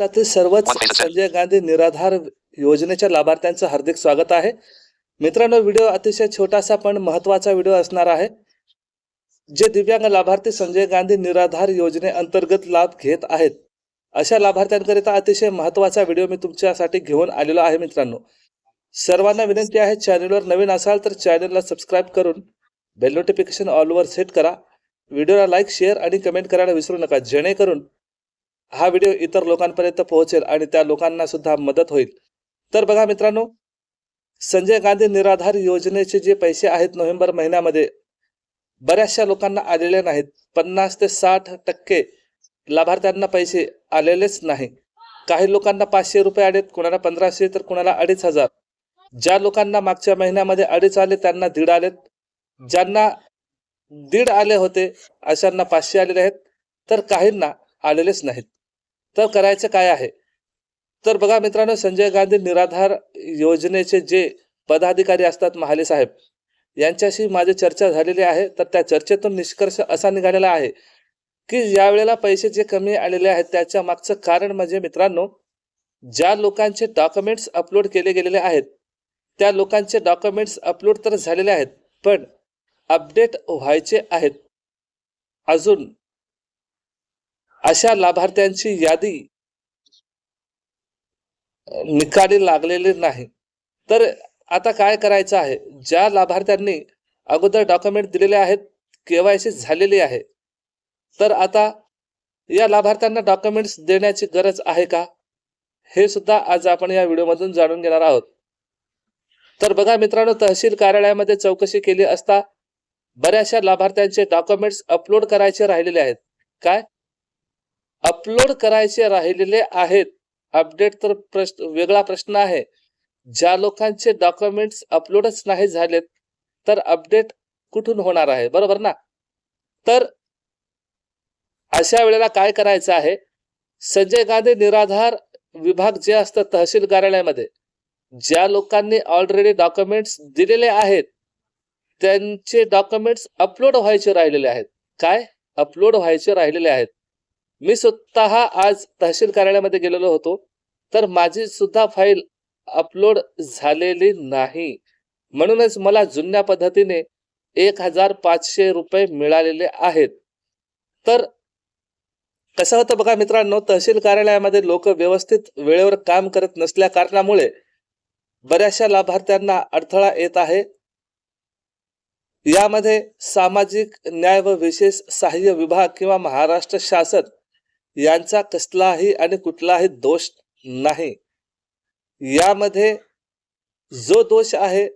महाराष्ट्रातील सर्वच संजय गांधी निराधार योजनेच्या लाभार्थ्यांचं हार्दिक स्वागत आहे. मित्रांनो व्हिडिओ अतिशय छोटासा पण महत्त्वाचा व्हिडिओ असणार आहे. जे दिव्यांग लाभार्थी संजय गांधी निराधार योजनेअंतर्गत लाभ घेत आहेत अशा लाभार्थ्यांकरिता अतिशय महत्त्वाचा व्हिडिओ मी तुमच्यासाठी घेऊन आलेलो आहे मित्रांनो. सर्वांना विनंती आहे चॅनलवर नवीन असाल तर चॅनलला सबस्क्राईब करून बेल नोटिफिकेशन ऑलवर सेट करा. व्हिडिओला लाईक शेअर आणि कमेंट करायला विसरू नका. जेणेकरून हा व्हिडिओ इतर लोकांपर्यंत पोहोचेल आणि त्या लोकांना सुद्धा मदत होईल. तर बघा मित्रांनो संजय गांधी निराधार योजनेचे जे पैसे आहेत नोव्हेंबर महिन्यामध्ये बऱ्याचशा लोकांना आलेले नाहीत. पन्नास ते साठ टक्के लाभार्थ्यांना पैसे आलेलेच नाही. काही लोकांना पाचशे रुपये आलेत कुणाला पंधराशे तर कुणाला अडीच हजार. ज्या लोकांना मागच्या महिन्यामध्ये अडीच आले त्यांना दीड आलेत. ज्यांना दीड आले होते अशांना पाचशे आलेले आहेत. तर काहींना आलेलेच नाहीत. तर करायचं काय आहे? तर बघा मित्रांनो संजय गांधी निराधार योजनेचे जे पदाधिकारी असतात महाले साहेब यांच्याशी माझी चर्चा झालेली आहे. तर त्या चर्चेतून निष्कर्ष असा निघालेला आहे की यावेळेला पैसे जे कमी आलेले आहेत त्याच्या मागचं कारण म्हणजे मित्रांनो ज्या लोकांचे डॉक्युमेंट्स अपलोड केले गेलेले आहेत त्या लोकांचे डॉक्युमेंट्स अपलोड तर झालेले आहेत पण अपडेट व्हायचे आहेत. अजून अशा लाभार्थ्यांची यादी निकाली लागलेली नाही. तर आता काय करायचं आहे? ज्या लाभार्थ्यांनी अगोदर डॉक्युमेंट दिलेले आहेत केवायसी झालेली आहे तर आता या लाभार्थ्यांना डॉक्युमेंट्स देण्याची गरज आहे का? हे सुद्धा आज आपण या व्हिडिओमधून जाणून घेणार आहोत. तर बघा मित्रांनो तहसील कार्यालयामध्ये चौकशी केली असता बऱ्याचशा लाभार्थ्यांचे डॉक्युमेंट्स अपलोड करायचे राहिलेले आहेत. काय? अपलोड करायचे राहिलेले आहेत. अपडेट तर प्रश्न वेगळा प्रश्न आहे. ज्या लोकांचे डॉक्युमेंट्स अपलोडच नाही झालेत तर अपडेट कुठून होणार आहे? बरोबर ना? तर अशा वेळेला काय करायचं आहे? संजय गांधी निराधार विभाग जे असतं तहसील कार्यालयामध्ये ज्या लोकांनी ऑलरेडी डॉक्युमेंट्स दिलेले आहेत त्यांचे डॉक्युमेंट्स अपलोड व्हायचे राहिलेले आहेत. काय? अपलोड व्हायचे राहिलेले आहेत. मी स्वतः आज तहसील कार्यालयामध्ये गेलेलो होतो तर माझी सुद्धा फाईल अपलोड झालेली नाही. म्हणूनच मला जुन्या पद्धतीने एक हजार पाचशे रुपये मिळालेले आहेत. तर कसं होतं बघा मित्रांनो तहसील कार्यालयामध्ये लोक व्यवस्थित वेळेवर काम करत नसल्या कारणामुळे बऱ्याचशा लाभार्थ्यांना अडथळा येत आहे. यामध्ये सामाजिक न्याय व विशेष सहाय्य विभाग किंवा महाराष्ट्र शासन यांचा कसलाही आणि कुठलाही दोष नाही. यामध्ये जो दोष आहे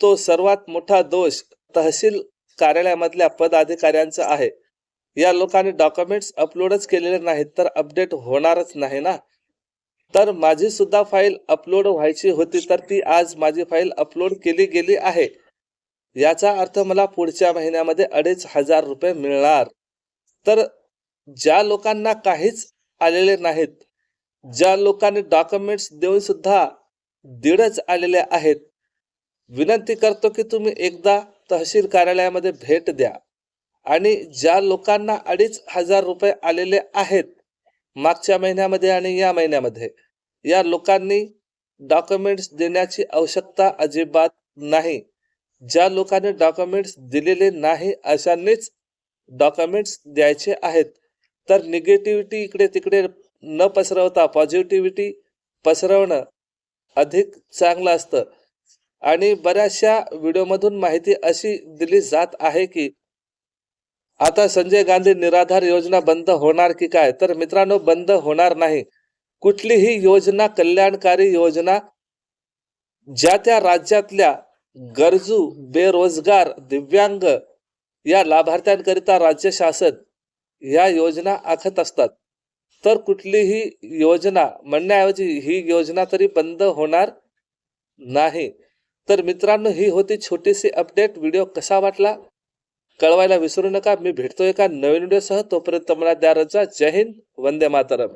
तो सर्वात मोठा दोष तहसील कार्यालयामधल्या पदाधिकाऱ्यांचा आहे. या लोकांनी डॉक्युमेंट्स अपलोडच केलेले नाहीत तर अपडेट होणारच नाही ना? तर माझी सुद्धा फाईल अपलोड व्हायची होती तर ती आज माझी फाईल अपलोड केली गेली आहे. याचा अर्थ मला पुढच्या महिन्यामध्ये अडीच हजार रुपये मिळणार. तर ज्या लोकांना काहीच आलेले नाहीत ज्या लोकांनी डॉक्युमेंट्स देऊन सुद्धा दीडच आलेले आहेत विनंती करतो की तुम्ही एकदा तहसील कार्यालयामध्ये भेट द्या. आणि ज्या लोकांना अडीच हजार रुपये आलेले आहेत मागच्या महिन्यामध्ये आणि या महिन्यामध्ये या लोकांनी डॉक्युमेंट्स देण्याची आवश्यकता अजिबात नाही. ज्या लोकांनी डॉक्युमेंट्स दिलेले नाही अशांनीच डॉक्युमेंट्स द्यायचे आहेत. तर निगेटिव्हिटी इकडे तिकडे न पसरवता पॉझिटिव्हिटी पसरवणं अधिक चांगलं असतं. आणि बऱ्याचशा व्हिडिओमधून माहिती अशी दिली जात आहे की आता संजय गांधी निराधार योजना बंद होणार की काय? तर मित्रांनो बंद होणार नाही. कुठलीही योजना कल्याणकारी योजना ज्या त्या राज्यातल्या गरजू बेरोजगार दिव्यांग या लाभार्थ्यांकरिता राज्य शासन या योजना आखत असतात. तर कुठलीही योजना म्हणण्याऐवजी ही योजना तरी बंद होणार नाही. तर मित्रांनो ही होती छोटीशी अपडेट. व्हिडिओ कसा वाटला? कळवायला विसरू नका. मी भेटतो एका नवीन व्हिडिओसह. तोपर्यंत मला द्या रजा. जय हिंद. वंदे मातरम.